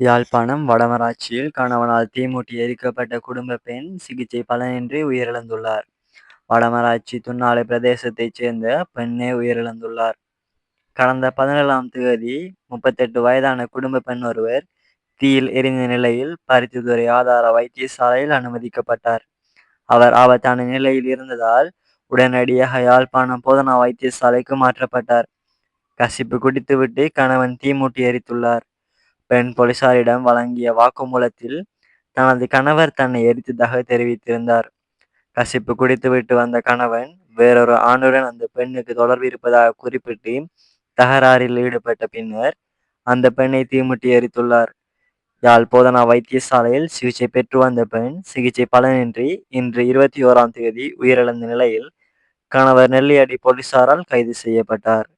யாழ்ப்பாணம் வடமராட்சியில் கணவனால் தீமூட்டி எரிக்கப்பட்ட குடும்ப பெண் சிகிச்சை பலனின்றி உயிரிழந்துள்ளார். வடமராட்சி துன்னாலை பிரதேசத்தைச் சேர்ந்த பெண்ணே உயிரிழந்துள்ளார். கடந்த பதினேழாம் தேதி முப்பத்தெட்டு வயதான குடும்ப பெண் ஒருவர் தீயில் எரிந்த நிலையில் பருத்தித்துறை ஆதார வைத்தியசாலையில் அனுமதிக்கப்பட்டார். அவர் ஆபத்தான நிலையில் இருந்ததால் உடனடியாக யாழ்ப்பாணம் போதனா வைத்தியசாலைக்கு மாற்றப்பட்டார். கசிப்பு குடித்துவிட்டு கணவன் தீமூட்டி எரித்துள்ளார். பெண் போலீசாரிடம் வழங்கிய வாக்குமூலத்தில் தனது கணவர் தன்னை எரித்ததாக தெரிவித்திருந்தார். கசிப்பு குடித்துவிட்டு வந்த கணவன் வேறொரு ஆணுடன் அந்த பெண்ணுக்கு தொடர்பு இருப்பதாக குறிப்பிட்டு தகராறில் ஈடுபட்ட பின்னர் அந்த பெண்ணை தீமுட்டி எரித்துள்ளார். யாழ் போதனா வைத்தியசாலையில் சிகிச்சை பெற்று வந்த பெண் சிகிச்சை பலனின்றி இன்று இருபத்தி ஓராம் தேதி உயிரிழந்த நிலையில் கணவர் நெல்லியடி போலீசாரால் கைது செய்யப்பட்டார்.